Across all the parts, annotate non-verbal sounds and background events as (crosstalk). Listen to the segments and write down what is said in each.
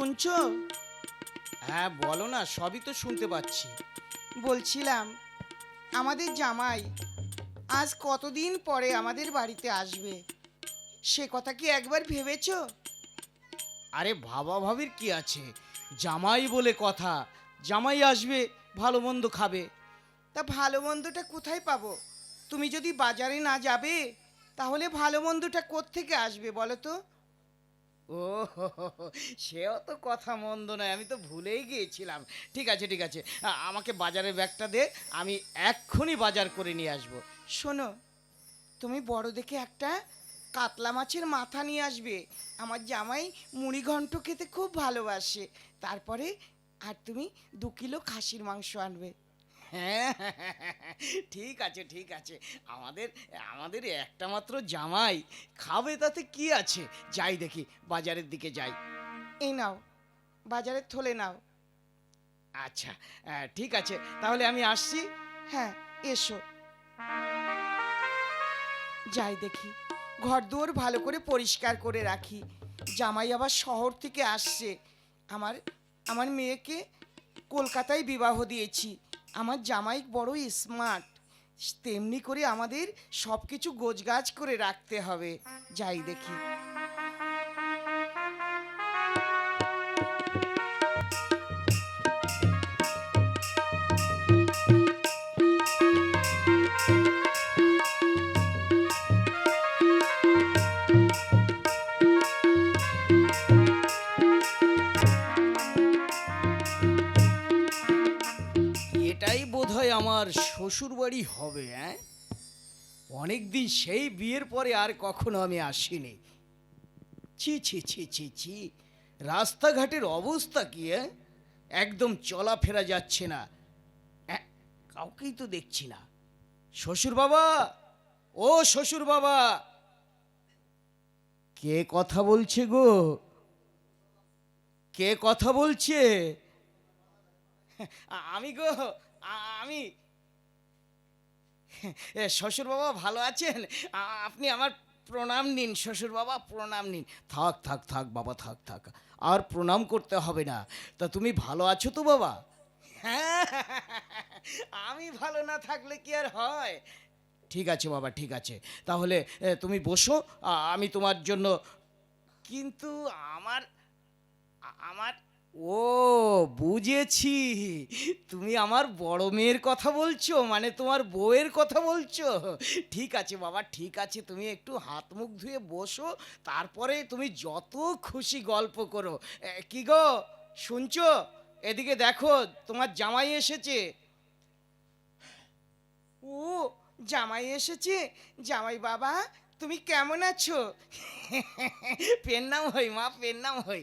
শুনছো? হ্যাঁ বলো না সবই তো শুনতে পাচ্ছি। বলছিলাম আমাদের জামাই আজ কতদিন পরে আমাদের বাড়িতে আসবে? সে কথা কি একবার ভেবেছো? আরে ভাবা ভাবির কি আছে? জামাই বলে কথা জামাই আসবে ভালো মন্দ খাবে। তা ভালো মন্দটা কোথায় পাবো? তুমি যদি বাজারে না যাবে তাহলে ভালো মন্দটা কোত্থেকে আসবে বলো তো? ও সেও তো কথা মন্দ নয়, আমি তো ভুলেই গিয়েছিলাম। ঠিক আছে ঠিক আছে আমাকে বাজারের ব্যাগটা দে, আমি এক্ষুনি বাজার করে নিয়ে আসব। শোনো, তুমি বড় দেখে একটা কাতলা মাছের মাথা নিয়ে আসবে। আমার জামাই মুড়ি ঘন্ট খেতে খুব ভালোবাসে। তারপরে আর তুমি দু কিলো খাসির মাংস আনবে। হ্যাঁ ঠিক আছে ঠিক আছে। আমাদের আমাদের একটা মাত্র জামাই। খাবে তাতে কি আছে? যাই দেখি বাজারের দিকে যাই। এই নাও বাজারের থলে নাও। আচ্ছা ঠিক আছে তাহলে আমি আসছি। হ্যাঁ এসো। যাই দেখি ঘর দুয়ার ভালো করে পরিষ্কার করে রাখি। জামাই আবার শহর থেকে আসছে। আমার আমার মেয়েকে কলকাতায় বিবাহ দিয়েছি। আমার জামাই বড় স্মার্ট তেমনি করে আমাদের সব কিছু গোজগাছ করে রাখতে হবে। যাই দেখি। শ্বশুর বাড়ি হবে হ্যাঁ? অনেকদিন সেই বিয়ের পরে আর কখনো আমি আসিনি। ছি ছি ছি ছি ছি, রাস্তাঘাটের অবস্থা কি হ্যাঁ? একদম চলাফেরা যাচ্ছে না। কাউকেই তো দেখছি না। শ্বশুর বাবা ও শ্বশুর বাবা কে কথা বলছে গো? কে কথা বলছে? আমি গো আমি শ্বশুর বাবা ভালো আছেন? আপনি আমার প্রণাম নিন শ্বশুর বাবা প্রণাম নিন। থাক থাক থাক, বাবা, থাক থাক। আর প্রণাম করতে হবে না। তা তুমি ভালো আছো তো, বাবা? হ্যাঁ (laughs) আমি ভালো না থাকলে কি আর হয়? ঠিক আছে, বাবা, ঠিক আছে। তাহলে তুমি বসো। আমি তোমার জন্য কিন্তু আমার আমার ও, বুঝেছি। তুমি আমার বড় মেয়ের কথা বলছো মানে তোমার বউয়ের কথা বলছো। ঠিক আছে বাবা, ঠিক আছে, তুমি একটু হাত মুখ ধুয়ে বসো, তারপরে তুমি যত খুশি গল্প করো। কি গো, শুনছো? এদিকে দেখো, তোমার জামাই এসেছে। ও, জামাই এসেছে? জামাই বাবা, তুমি কেমন আছো? (laughs) পেন নাম হই মা, পেন নাম হই।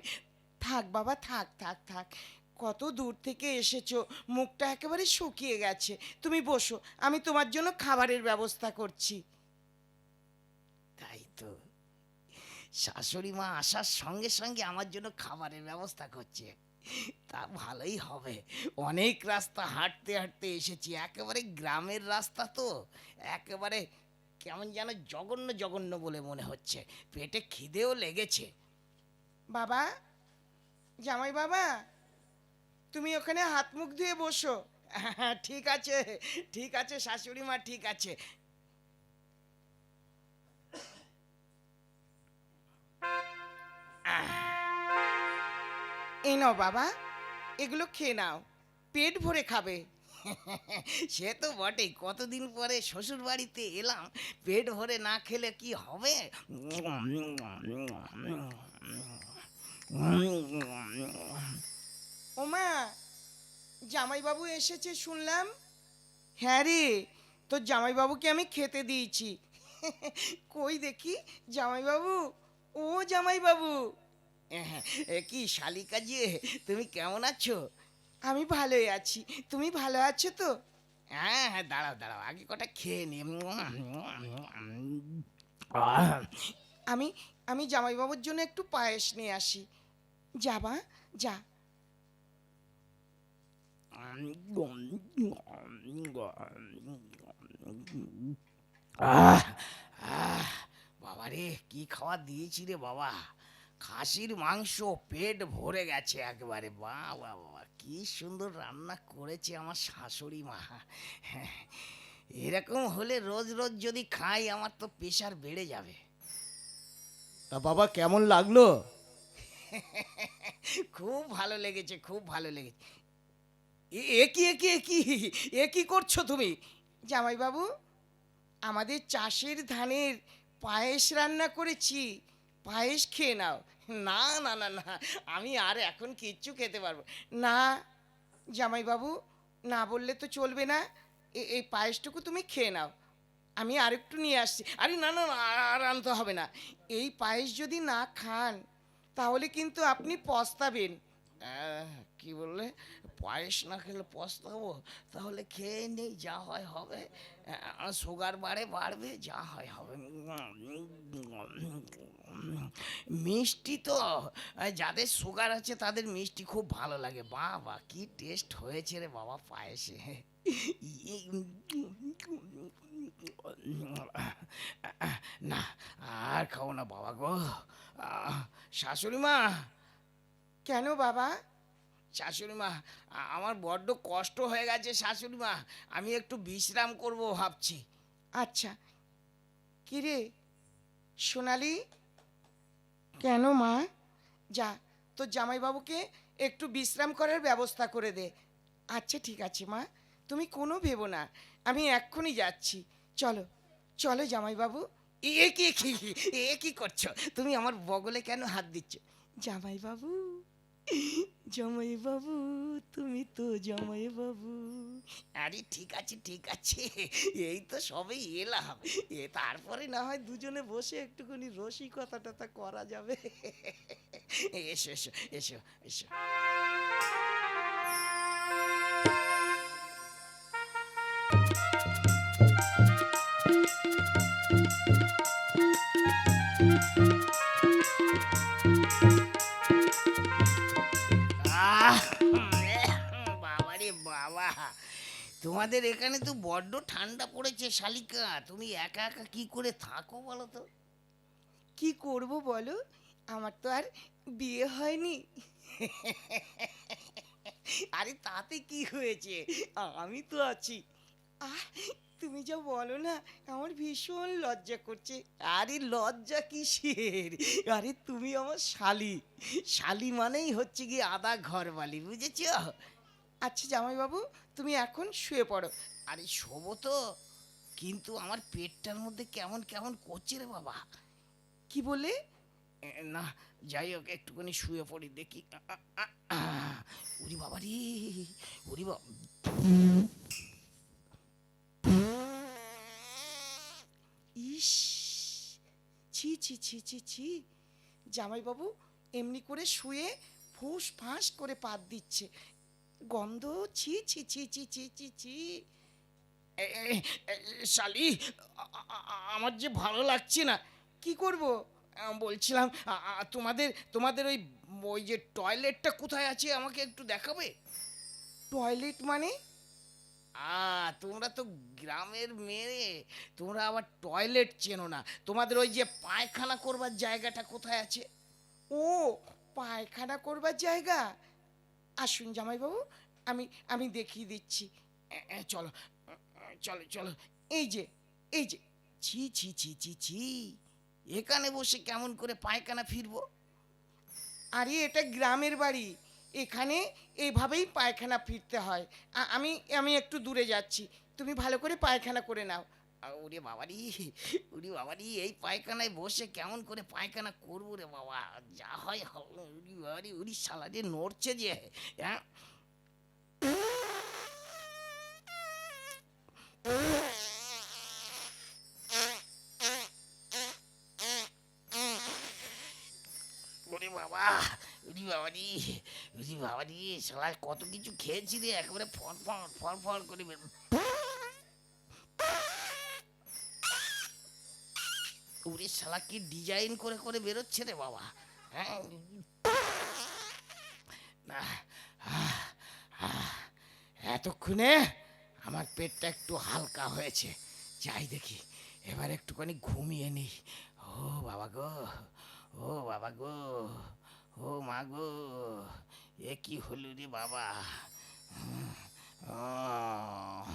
থাক বাবা, থাক থাক থাক। কত দূর থেকে এসেছ, মুখটা একেবারে শুকিয়ে গেছে। তুমি বসো, আমি তোমার জন্য খাবারের ব্যবস্থা করছি। তাই তো। শাশুড়ি মা আসার সঙ্গে সঙ্গে আমার জন্য খাবারের ব্যবস্থা করছে। তা ভালোই হবে। অনেক রাস্তা হাঁটতে হাঁটতে এসেছি, একেবারে গ্রামের রাস্তা তো। একেবারে কেমন যেন জঘন্য জঘন্য বলে মনে হচ্ছে। পেটে খিদেও লেগেছে। বাবা জামাই বাবা, তুমি ওখানে হাত মুখ ধুয়ে বসো। (laughs) ঠিক আছে ঠিক আছে শাশুড়ি মা, ঠিক আছে। এই নাও বাবা, এগুলো খেয়ে নাও, পেট ভরে খাবে। (laughs) সে তো বটেই, কতদিন পরে শ্বশুর বাড়িতে এলাম, পেট ভরে না খেলে কি হবে? ওমা জামাইবাবু এসেছে শুনলাম। হ্যাঁ রে তোর জামাইবাবুকে আমি খেতে দিয়েছি। কই দেখি জামাইবাবু? ও জামাইবাবু। এ কি শালিকা যে তুমি কেমন আছো? আমি ভালোই আছি। তুমি ভালো আছো তো? হ্যাঁ হ্যাঁ দাঁড়াও দাঁড়াও আগে কটা খেয়ে নি। আমি আমি জামাইবাবুর জন্য একটু পায়েস নিয়ে আসি। যাবা যা। বাবা রে কি খাওয়া দিয়েছি রে বাবা? খাসির মাংস পেট ভরে গেছে একবারে। বাহ বাহ বাহ কি সুন্দর রান্না করেছে আমার শাশুড়ি মা। হ্যাঁ, এরকম হলে রোজ রোজ যদি খাই আমার তো প্রেশার বেড়ে যাবে। তা বাবা, কেমন লাগল? খুব ভালো লেগেছে, খুব ভালো লেগেছে। এ- কি, এ কি, এ এ করছ তুমি? জামাইবাবু, আমাদের চাষের ধানের পায়েস রান্না করেছি, পায়েস খেয়ে নাও। না না না না, আমি আর এখন কিচ্ছু খেতে পারব না। জামাইবাবু, না বললে তো চলবে না। এই পায়েসটুকু তুমি খেয়ে নাও। আমি আরেকটু নিয়ে আসছি। আরে না না আর আনতে হবে না। এই পায়েস যদি না খান, তাহলে কিন্তু আপনি পস্তাবেন। কি বললে? পায়েস না খেলে পস্তাবো? তাহলে খেয়ে নেই, যা হয় হবে। সুগার বাড়ে, বাড়বে, যা হয় হবে। মিষ্টি তো যাদের সুগার আছে তাদের মিষ্টি খুব ভালো লাগে। বাবা, কি টেস্ট হয়েছে রে বাবা পায়েসে। না আর খাও না বাবা গো। শাশুড়ি মা। কেন বাবা? শাশুড়ি মা আমার বড্ড কষ্ট হয়ে গেছে শাশুড়ি মা। আমি একটু বিশ্রাম করব ভাবছি। আচ্ছা। কিরে সোনালি? কেন মা? যা তোর জামাইবাবুকে একটু বিশ্রাম করার ব্যবস্থা করে দে। আচ্ছা ঠিক আছে মা। তুমি কোনো ভেবো না। আমি এক্ষুনি যাচ্ছি। চলো চলো জামাইবাবু। এ কি কি, এ কি করছ? তুমি আমার বগলে কেন হাত দিচ্ছ? জামাইবাবু জামাইবাবু, তুমি তো জামাইবাবু। আরে ঠিক আছে ঠিক আছে, এই তো সবেই এলাম। এ, তারপরে না হয় দুজনে বসে একটুখানি রসিকতা টথা করা যাবে। এসো এসো এসো এসো। তোমাদের এখানে তো বড্ড ঠান্ডা পড়েছে শালিকা। তুমি একা একা কি করে থাকো বলো তো? কি করব বলো? আমার তো আর বিয়ে হয়নি। আরে তাতে কি হয়েছে? আমি তো আছি। আহ তুমি যা বলো না আমার ভীষণ লজ্জা করছে। আরে লজ্জা কিসের? আরে তুমি আমার শালি। শালি মানেই হচ্ছে কি আদা ঘরবালি বুঝেছ? আচ্ছা জামাইবাবু তুমি এখন শুয়ে পড়ো। আরে শোবো তো কিন্তু আমার পেটটার মধ্যে কেমন কেমন করছে রে বাবা। কি বলে না যাই হোক একটুখানি শুয়ে পড়ি দেখি। ওরে বাবা রে ওরে বাবা। ইস ছি ছি ছি ছি ছি। জামাইবাবু এমনি করে শুয়ে ফুস ফাঁস করে পাত দিচ্ছে। গন্ধ ছি ছি ছি ছি ছি ছি ছি। শালি আমার যে ভালো লাগছে না। কি করব? বলছিলাম তোমাদের তোমাদের ওই ওই যে টয়লেটটা কোথায় আছে আমাকে একটু দেখাবে? টয়লেট মানে? আ তোমরা তো গ্রামের মেয়ে তোমরা আবার টয়লেট চেনো না। তোমাদের ওই যে পায়খানা করবার জায়গাটা কোথায় আছে? ও পায়খানা করবার জায়গা? আসুন জামাইবাবু, আমি আমি দেখিয়ে দিচ্ছি। চলো চলো চলো, এই যে এই যে, ছি ছি ছি ছি ছি, এখানে বসে কেমন করে পায়খানা ফিরবো? আরে, এটা গ্রামের বাড়ি, এখানে এইভাবেই পায়খানা ফিরতে হয়। আমি আমি একটু দূরে যাচ্ছি, তুমি ভালো করে পায়খানা করে নাও। ওরে বাবারি ওরে বাবারি এই পায়খানায় বসে কেমন করে পায়খানা করব রে বাবা? যা হয় উরি বাবারি উরি শালা যে নড়ছে যে হ্যাঁ বাবা উরি বাবারি উরি বাবারি কত কিছু খেয়েছি রে, একেবারে ফর ফর ফর ফর করে ওরে শালা কি ডিজাইন করে করে বেরোচ্ছে রে বাবা? হ্যাঁ? না, এতক্ষণে আমার পেটটা একটু হালকা হয়েছে। যাই দেখি, এবার একটুখানি ঘুমিয়ে নিই। ও বাবা গো, ও ও বাবা গো, ও মা গো, এ কি হলো রে বাবা? আহ।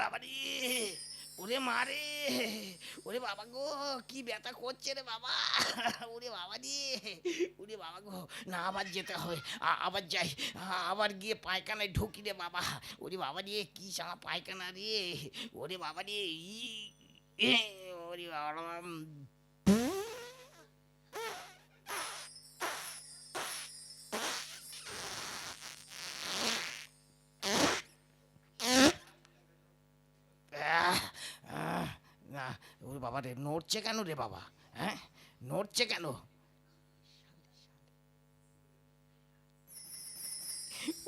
বাবা রে ওরে মা রে। ওরে বাবা গো, কি ব্যথা করছে রে বাবা। ওরে বাবা রে। ওরে বাবা গো, না আবার যেতে হয় আবার যাই। আবার গিয়ে পায়খানায় ঢুকি রে বাবা। ওরে বাবা রে, কি সারা পায়খানা রে। ওরে বাবা রে, ই ওরে বাবা। বাবা রে নড়ছে কেন রে বাবা? হ্যাঁ? নড়ছে কেন?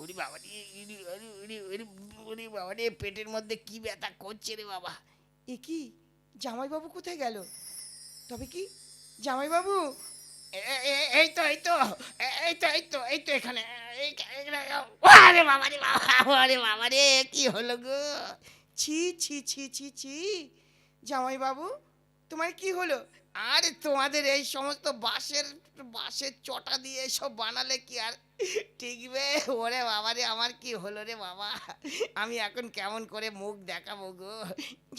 ওরে বাবা রে ওরে, বাবা রে পেটের মধ্যে কি ব্যথা করছে রে বাবা? এ কি? জামাইবাবু কোথায় গেল? তবে কি? জামাইবাবু! এই তো এই তো এই তো এই তো এই তো এখানে আরে বাবা রে বাবা আরে বাবা রে কি হলো গো? ছি ছি ছি ছি ছি জামাইবাবু! তোমার কি হলো? আরে তোমাদের এই সমস্ত বাঁশের বাঁশের চটা দিয়ে সব বানালে কি আর টিকবে? ওরে বাবা রে, আমার কি হলো রে বাবা? আমি এখন কেমন করে মুখ দেখাবো গো?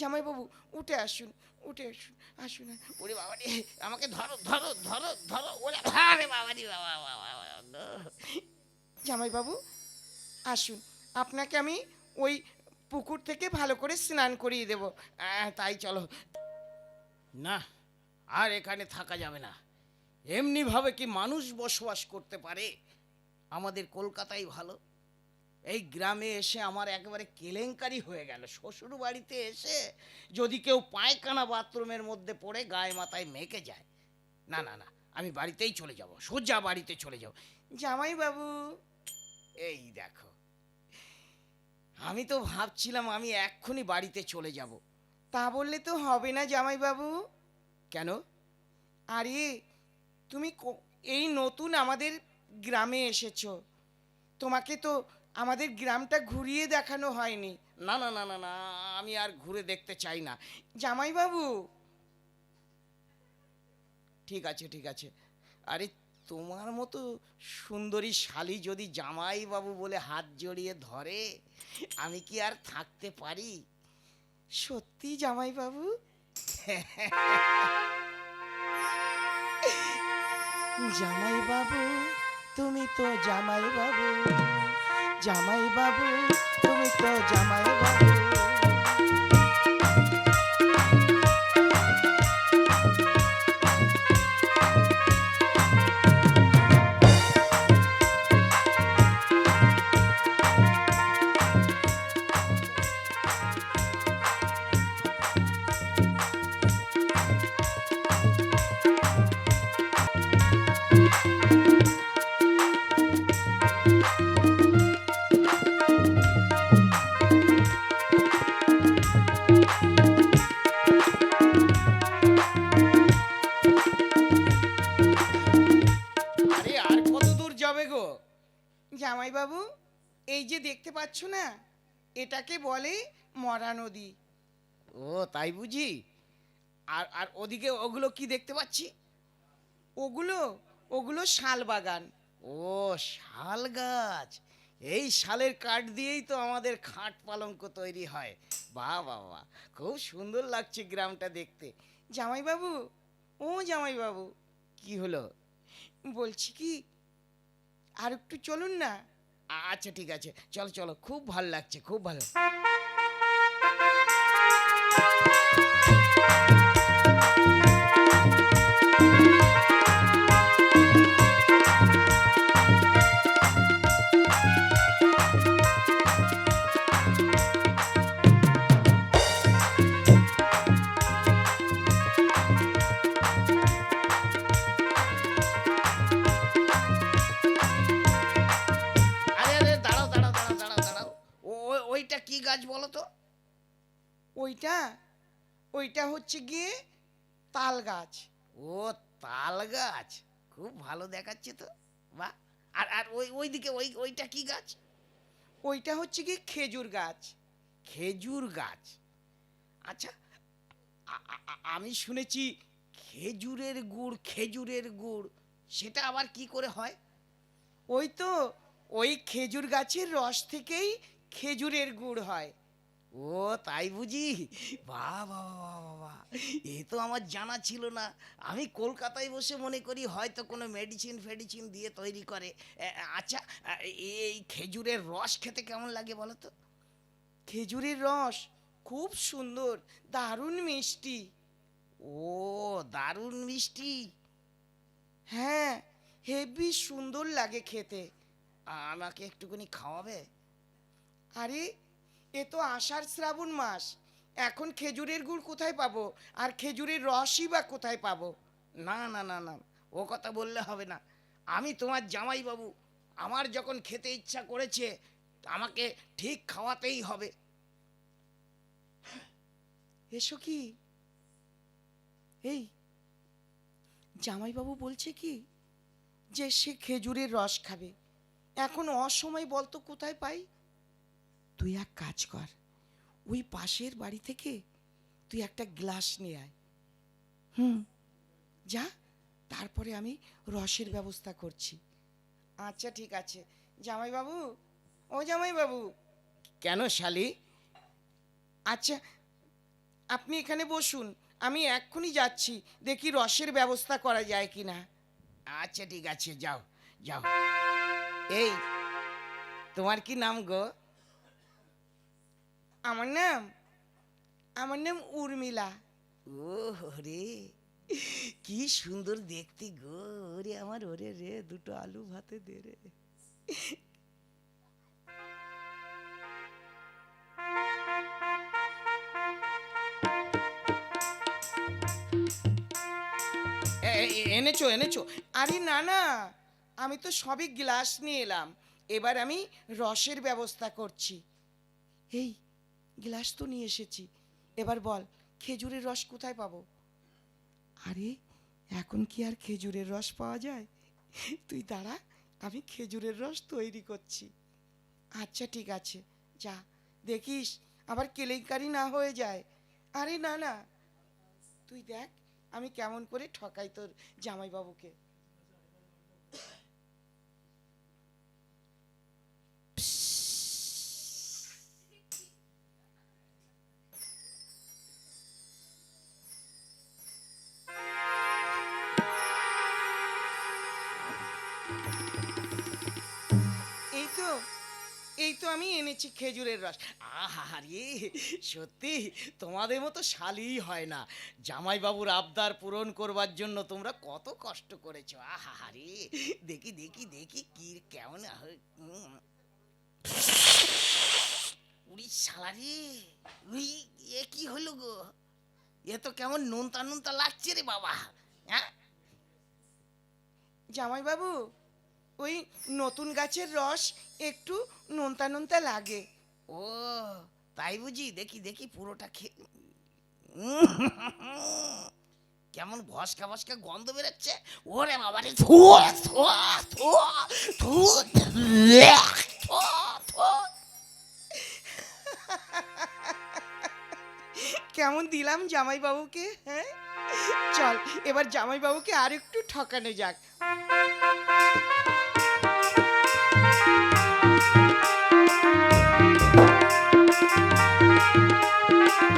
জামাইবাবু, উঠে আসুন উঠে আসুন আসুন। ওরে বাবা রে, আমাকে ধরো ধরো ধরো ধরো। ওরে আরে বাবা রে, বাবা বাবা। জামাইবাবু, আসুন। আপনাকে আমি ওই পুকুর থেকে ভালো করে স্নান করিয়ে দেবো। তাই চলো। না, আর এখানে থাকা যাবে না। এমনিভাবে কি মানুষ বসবাস করতে পারে? আমাদের কলকাতাই ভালো। এই গ্রামে এসে আমার একেবারে কেলেঙ্কারি হয়ে গেল। শ্বশুর বাড়িতে এসে যদি কেউ পায়খানা বাথরুমের মধ্যে পড়ে গায়ে মাথায় মেকে যায়, না না না, আমি বাড়িতেই চলে যাব, সোজা বাড়িতে চলে যাব। জামাইবাবু, এই দেখো, আমি তো ভাবছিলাম আমি এক্ষুনি বাড়িতে চলে যাব। তা বললে তো হবে না জামাইবাবু। কেন? আরে তুমি এই নতুন আমাদের গ্রামে এসেছ। তোমাকে তো আমাদের গ্রামটা ঘুরিয়ে দেখানো হয়নি। না না না না না আমি আর ঘুরে দেখতে চাই না। জামাইবাবু! ঠিক আছে ঠিক আছে। আরে তোমার মতো সুন্দরী শালি যদি জামাই বাবু বলে হাত জড়িয়ে ধরে আমি কি আর থাকতে পারি? সত্যি জামাই বাবু জামাই বাবু তুমি তো জামাই বাবু জামাই বাবু তুমি তো জামাইবাবু। এই যে দেখতে পাচ্ছ না এটাকে বলে মরা নদী। ও তাই বুঝি? আর আর ওদিকে ওগুলো কি দেখতে পাচ্ছি? ওগুলো ওগুলো শাল বাগান। ও শাল গাছ। এই শালের কাঠ দিয়েই তো আমাদের খাট পালঙ্ক তৈরি হয়। বাহ বাহ খুব সুন্দর লাগছে গ্রামটা দেখতে। জামাইবাবু ও জামাইবাবু। কি হলো? বলছি কি আর একটু চলুন না। আচ্ছা ঠিক আছে। চলো চলো। খুব ভালো লাগছে খুব ভালো ওইটা ওইটা হচ্ছে গিয়ে তাল গাছ। ও তাল গাছ? খুব ভালো দেখাচ্ছে তো বাহ। আর আর ওই ওইদিকে ওই ওইটা কি গাছ? ওইটা হচ্ছে গিয়ে খেজুর গাছ। খেজুর গাছ? আচ্ছা আমি শুনেছি খেজুরের গুড় খেজুরের গুড় সেটা আবার কি করে হয়? ওই তো ওই খেজুর গাছের রস থেকেই খেজুরের গুড় হয়। ও তাই বুঝি? বাহ বাহ বাহ এ তো আমার জানা ছিল না। আমি কলকাতায় বসে মনে করি হয়তো কোনো মেডিসিন ফেডিসিন দিয়ে তৈরি করে। আচ্ছা এই খেজুরের রস খেতে কেমন লাগে বলো তো? খেজুরের রস? খুব সুন্দর। দারুণ মিষ্টি। ও দারুণ মিষ্টি। হ্যাঁ হেভি সুন্দর লাগে খেতে। আমাকে একটুখানি খাওয়াবে? আরে এ তো আষাঢ় শ্রাবণ মাস। এখন খেজুরের গুড় কোথায় পাবো? আর খেজুরের রসই বা কোথায় পাবো? না না না না, ও কথা বললে হবে না। আমি তোমার জামাই বাবু আমার যখন খেতে ইচ্ছা করেছে, আমাকে ঠিক খাওয়াতেই হবে। এসো কি? এই, জামাইবাবু বলছে কি? যে সে খেজুরের রস খাবে। এখন অসময় বলতো কোথায় পাই? তুই এক কাজ কর। ওই পাশের বাড়ি থেকে তুই একটা গ্লাস নিয়ে আয়। হুম। যা তারপরে আমি রসের ব্যবস্থা করছি। আচ্ছা ঠিক আছে। জামাইবাবু ও জামাইবাবু। কেন শালি? আচ্ছা আপনি এখানে বসুন। আমি এক্ষুনি যাচ্ছি। দেখি রসের ব্যবস্থা করা যায় কি না আচ্ছা ঠিক আছে। যাও যাও। এই তোমার কি নাম গো? আমার নাম আমার নাম উর্মিলা। ও রে কি সুন্দর দেখতে গো। ওরে আমার ওরে রে দুটো আলু ভাতে দে রে। এনেছো এনেছো। আরে না না আমি তো সবই গ্লাস নিয়ে এলাম। এবার আমি রসের ব্যবস্থা করছি। এই গ্লাস তো নিয়ে এসেছি। এবার বল, খেজুরের রস কোথায় পাবো? আরে, এখন কি আর খেজুরের রস পাওয়া যায়? তুই দাঁড়া, আমি খেজুরের রস তৈরি করছি। আচ্ছা ঠিক আছে, যা। দেখিস, আবার কেলেঙ্কারি না হয়ে যায়। আরে, না না। তুই দেখ, আমি কেমন করে ঠকাই তোর জামাইবাবুকে। আমি এনেছি খেজুরের রস। আহারে সত্যি তোমাদের মতো শালি হয় না। জামাইবাবুর আবদার পূরণ করবার জন্য তোমরা কত কষ্ট করেছ। আহারে দেখি দেখি দেখি কি, কেমন। উড়ি শালারে উই এ কি হলো গো? এ তো কেমন নুনতা নুনতা লাগছে রে বাবা হ্যাঁ? জামাইবাবু ওই নতুন গাছের রস একটু নোনতা নোনতা লাগে। ও তাই বুঝি? দেখি দেখি পুরোটা খেয়ে কেমন ভসকা ভসকা গন্ধ বেরোচ্ছে। ওরে বাবা রে ধুয়া কেমন দিলাম জামাইবাবুকে হ্যাঁ? চল এবার জামাইবাবুকে আর একটু ঠকানো যাক।